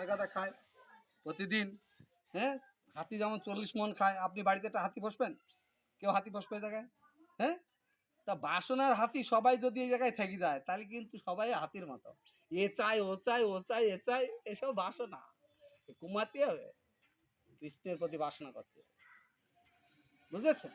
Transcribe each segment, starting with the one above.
গাদা গাদা খায়। প্রতিদিন হ্যাঁ? হাতি যেমন চল্লিশ মন খায়, আপনি বাড়িতে একটা হাতি বসবেন? কেউ হাতি বসবে এই জায়গায়? হ্যাঁ? তা বাসনার হাতি সবাই যদি এই জায়গায় থেকে যায়, তাহলে কিন্তু সবাই হাতির মতো। এ চাই, ও চাই ও চাই, এ চাই, এসব বাসনা। কমাতে হবে। কৃষ্ণের প্রতি বাসনা করতে বুঝেছেন?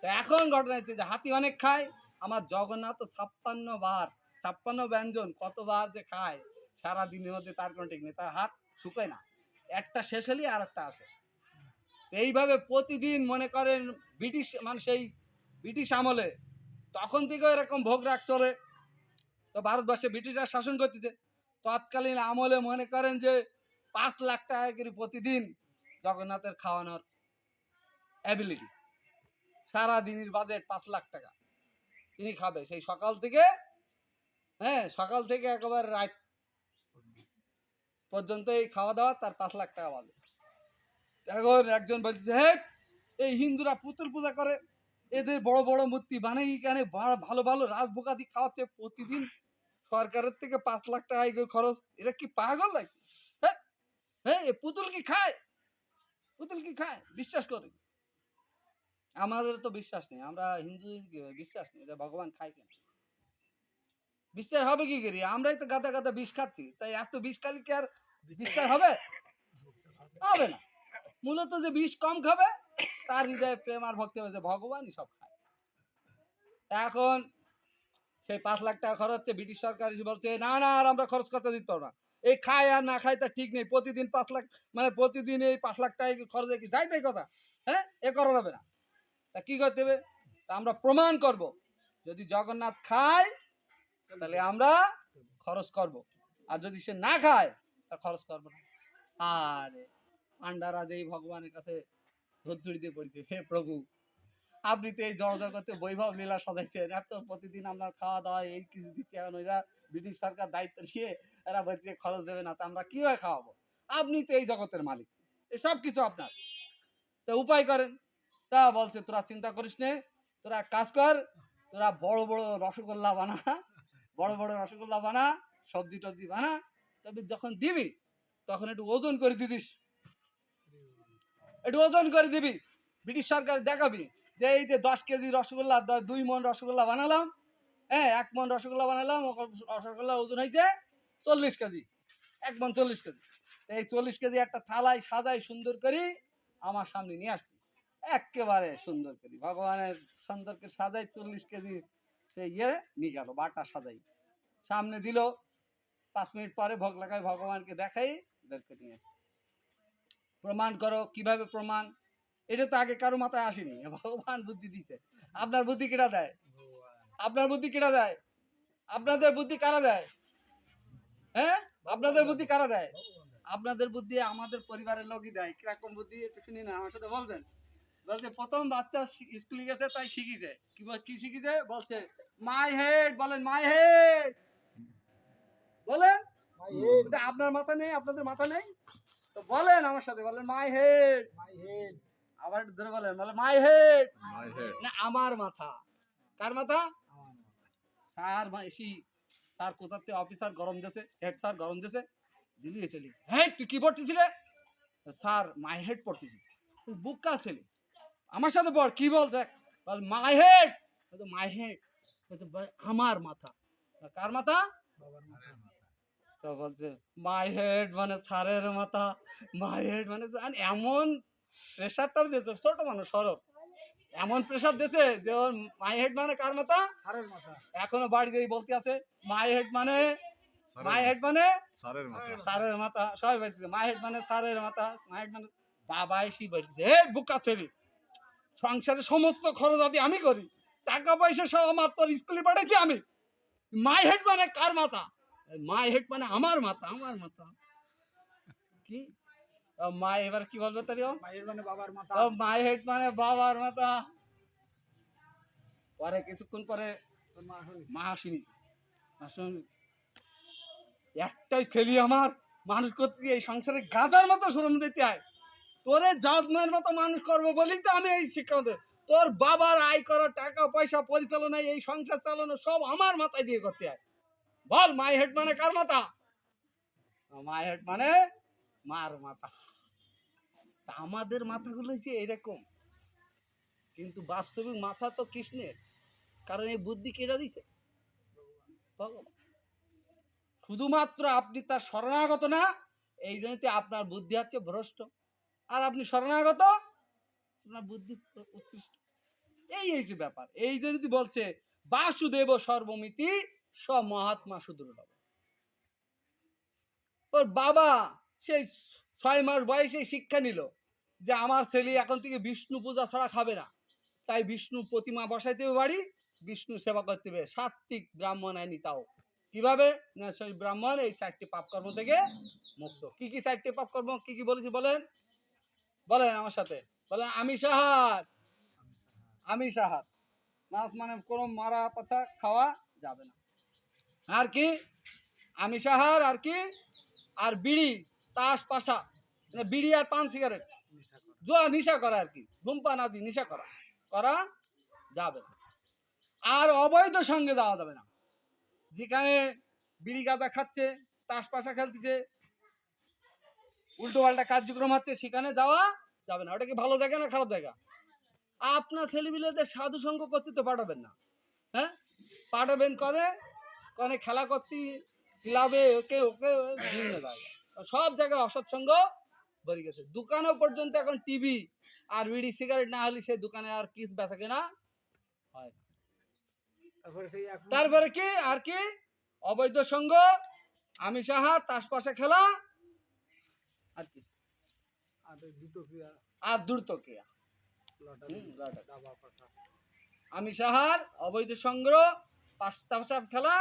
তো এখন ঘটনা হচ্ছে যে হাতি অনেক খায়, আমার জগন্নাথ ছাপ্পান্ন বার, ছাপ্পান্ন ব্যঞ্জন কতবার যে খায় সারা দিনের মধ্যে তার কোনো ঠিক নেই, তার হাত শুকায় না। একটা শেষ হলেই আর একটা আসে। এইভাবে প্রতিদিন মনে করেন ব্রিটিশ মানে সেই ব্রিটিশ আমলে তখন থেকে এরকম ভোগ রাখ চলে। তো ভারতবর্ষে ব্রিটিশরা শাসন করতেছে। তৎকালীন আমলে মনে করেন যে পাঁচ লাখ টাকা করে প্রতিদিন জগন্নাথের খাওয়ানোর অ্যাবিলিটি সারা দিনের বাজেট পাঁচ লাখ টাকা। তিনি খাবে। সেই সকাল থেকে হ্যাঁ সকাল থেকে একেবারে রাত পর্যন্ত এই খাওয়া দাওয়া তার পাঁচ লাখ টাকা বাজে। এখন একজন বলছে হে, এই হিন্দুরা পুতুল পূজা করে, এদের বড় বড় মূর্তি বানাই কেন? ভালো ভালো রাজভোগাদি খাওয়াচ্ছে প্রতিদিন। সরকারের থেকে পাঁচ লাখ টাকা খরচ, এরা কি পাগল নাকি? হ্যাঁ হ্যাঁ এ পুতুল কি খায়? পুতুল কি খায়? বিশ্বাস করে আমাদের তো বিশ্বাস নেই, আমরা হিন্দু বিশ্বাস নেই ভগবান খায় কেন? বিশ্বাস হবে কি করি? আমরাই তো গাদা গাদা বিষ খাচ্ছি, তাই এত বিষ খালি কি আর বিশ্বাস হবে? হবে না। মূলত যে বিষ কম খাবে, তার হৃদয়ে প্রেম আর ভক্তি হবে ভগবানই সব খায়। এখন সেই পাঁচ লাখ টাকা খরচ হচ্ছে, ব্রিটিশ সরকার এসে বলছে, না না, আর আমরা খরচ করতে দিতে পারব না। এই খায় আর না খায় তা ঠিক নেই। প্রতিদিন পাঁচ লাখ মানে প্রতিদিন এই পাঁচ লাখ টাকা খরচ কি? যাই তাই কথা হ্যাঁ? এ করা যাবে না। তা কি করতে হবে? তা আমরা প্রমাণ করব। যদি জগন্নাথ খায়, তাহলে আমরা খরচ করব। আর যদি সে না খায় তা খরচ করব না। আরে পান্ডারা যেই ভগবানের কাছে ধৈর্য দিয়ে পড়ছে, হে প্রভু। আপনি তো এই জড় জগতে বৈভব লীলা সাজাইছেন, এত প্রতিদিন আমরা খাওয়া দাওয়া এই কিছু দিচ্ছে এখন ওইরা ব্রিটিশ সরকার দায়িত্ব নিয়ে এরা বলছে খরচ দেবে না, তা আমরা কীভাবে খাওয়াবো? আপনি তো এই জগতের মালিক এই সব কিছু আপনার। তা উপায় করেন। তা বলছে, তোরা চিন্তা করিস নে, তোরা কাজ কর, তোরা বড় বড় রসগোল্লা বানা, বড় বড় রসগোল্লা বানা সবজি টবজি বানা তবে যখন দিবি, তখন একটু ওজন করে দিদিস। একটু ওজন করে দিবি। ব্রিটিশ সরকার দেখাবি যে এই যে দশ কেজি রসগোল্লা দুই মন রসগোল্লা বানালাম হ্যাঁ এক মন রসগোল্লা বানালাম রসগোল্লার ওজন হয়েছে চল্লিশ কেজি, এক মন চল্লিশ কেজি। এই চল্লিশ কেজি একটা থালায় সাজাই সুন্দর করি, আমার সামনে নিয়ে আসবি। একেবারে সুন্দর করি। ভগবানের সুন্দরকে সাজাই চল্লিশ কেজি সে ইয়ে নিয়ে গেল, বাটা সাজাই। সামনে দিল পাঁচ মিনিট পরে ভোগ লাগাই, ভগবানকে দেখাই করে নিয়ে। প্রমাণ করো, কীভাবে প্রমাণ? এটা তো আগে কারও মাথায় আসেনি। ভগবান বুদ্ধি দিছে। আপনার বুদ্ধি কেটা দেয়? আপনার বুদ্ধি কেটা দেয়? আপনাদের বুদ্ধি কারা দেয়? হ্যাঁ? আপনাদের বুদ্ধি কারা দেয়? আপনাদের বুদ্ধি আমাদের পরিবারের লোকই দেয়। কীরকম বুদ্ধি? একটু শুনি না, আমার সাথে বলবেন? বলছে, প্রথম বাচ্চা স্কুলে গেছে, তাই শিখিছে। কি কি শিখিছে? বলছে, মাই হেড! বলেন, মাই হেড! বলেন? আপনার মাথা নেই আপনাদের মাথা নেই? তো বলেন আমার সাথে বলেন মাই হেড আবার একটু ধরে বলেন বলে মাই হেড না আমার মাথা। কার মাথা? স্যার এসি স্যার কোথাতে অফিসার গরম দিয়েছে। হেড স্যার গরম দিয়েছে। দিলি চলি হ্যাঁ তুই কি পড়তেছি রে? স্যার মাই হেড পড়তেছি। তুই বুকা ছেলে। আমার সাথে পড় কি বল দেখ। বল মাই হেড মাই হেড আমার মাথা। কার মাথা? তো বলছে মাই হেড মানে স্যারের মাথা মাই হেড মানে এমন প্রেশার তার দিয়েছে ছোট মানুষ সরব এমন প্রেশার দিয়েছে যে ওর মাই হেড মানে কার মাথা? সারের মাথা। এখনও বাড়ি গিয়ে বলতে আছে মাই হেড মানে মাই হেড মানে সারের মাথা। স্যারের মাথা সবাই বলছে মাই হেড মানে স্যারের মাথা মাই হেড মানে বাবা এসে বলছে হে বুকা ছেলে সংসারের সমস্ত খরচ আদি আমি করি টাকা পয়সা সব আমার তোর স্কুলে পাঠাইছি আমি? মাই হেড মানে কার মাথা? মাই হেড মানে আমার মাথা আমার মাথা কি? মা এবার কি বলবে তারি মানে বাবার মাথা মাই হেড মানে বাবার মাথা পরে কিছুক্ষণ পরে মা আসেনি। একটাই ছেলে আমার মানুষ করতে এই সংসারে গাদার মতো শ্রম দিতে হয়। তোরে যত্নের মতো মানুষ করব বলেই তো আমি এই শিক্ষা দে তোর বাবার আয় করা টাকা পয়সা পরিচালনা এই সংসার চালানো সব আমার মাথায় দিয়ে করতে হয়। বল মাই হেড মানে কার মাথা? মাই হেড মানে মার মাথা। তা আমাদের মাথাগুলো হচ্ছে এরকম। কিন্তু বাস্তবিক মাথা তো কৃষ্ণের। কারণ এই বুদ্ধি কেটে দিছে? শুধুমাত্র আপনি তার শরণাগত না, এই জন্যতে আপনার বুদ্ধি হচ্ছে ভ্রষ্ট। আর আপনি শরণাগত, আপনার বুদ্ধি উৎকৃষ্ট। এই হয়েছে ব্যাপার। এই জন্যই বলছে, বাসুদেব সর্বমিতি স মহাত্মা সুদৃঢ় ওর বাবা সেই ছয় মাস বয়সে শিক্ষা নিল যে আমার ছেলে এখন থেকে বিষ্ণু পূজা ছাড়া খাবে না। তাই বিষ্ণু প্রতিমা বসাইতে বাড়ি, বিষ্ণু সেবা করতে হবে। সাত্বিক ব্রাহ্মণ আইনি তাও। কীভাবে? ব্রাহ্মণ এই চারটি পাপ কর্ম থেকে মুক্ত। কি কি চারটি পাপ কর্ম কি কি বলেছি বলেন? বলেন আমার সাথে। বলেন আমি সাহার আমি সাহার মাছ মানে কোনো মারা পাছা খাওয়া যাবে না। আর কি? আমি সাহার আর কি? আর বিড়ি, তাস, পাশা। মানে বিড়ি আর পান সিগারেট। জোয়া নিশা করা আর কি। ধূমপান আদি নিশা করা। করা যাবে না। আর অবৈধ সঙ্গে যাওয়া যাবে না। যেখানে বিড়ি গাঁদা খাচ্ছে, তাস, পাশা খেলতেছে, উল্টো পাল্টা কার্যক্রম হচ্ছে, সেখানে যাওয়া যাবে না। ওটা কি ভালো জায়গা না খারাপ জায়গা? আপনার ছেলেপিলেদের সাধু সঙ্গ করতে তো পাঠাবেন না। হ্যাঁ? পাঠাবেন করে কনে খেলা করতে ক্লাবে ওকে ওকে বিভিন্ন জায়গায়। সব জায়গায় অসৎসঙ্গ ভরে গেছে। দোকানও পর্যন্ত এখন টিভি আর বিড়ি সিগারেট না হলে সেই দোকানে আর কিস বেচা কেনা হয়। তারপরে কি? আর কি? অবৈধ সঙ্গ আমি সাহা তাস পাশে খেলা আর কি। আর দ্রুত ক্রিয়া। আমি সাহার অবৈধ সংগ্রহ পাঁচাপ খেলা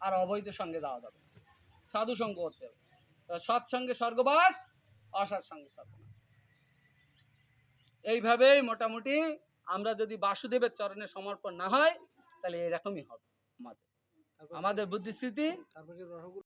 আর অবৈধ সঙ্গে যাওয়া যাবে সাধু সঙ্গ করতে হবে। সৎসঙ্গে স্বর্গবাস অসৎ সঙ্গে স্বর্গবাস এইভাবেই মোটামুটি আমরা যদি বাসুদেবের চরণে সমর্পণ না হয় তাহলে এরকমই হবে আমাদের। বুদ্ধি আমাদের তারপর রসগোল্লা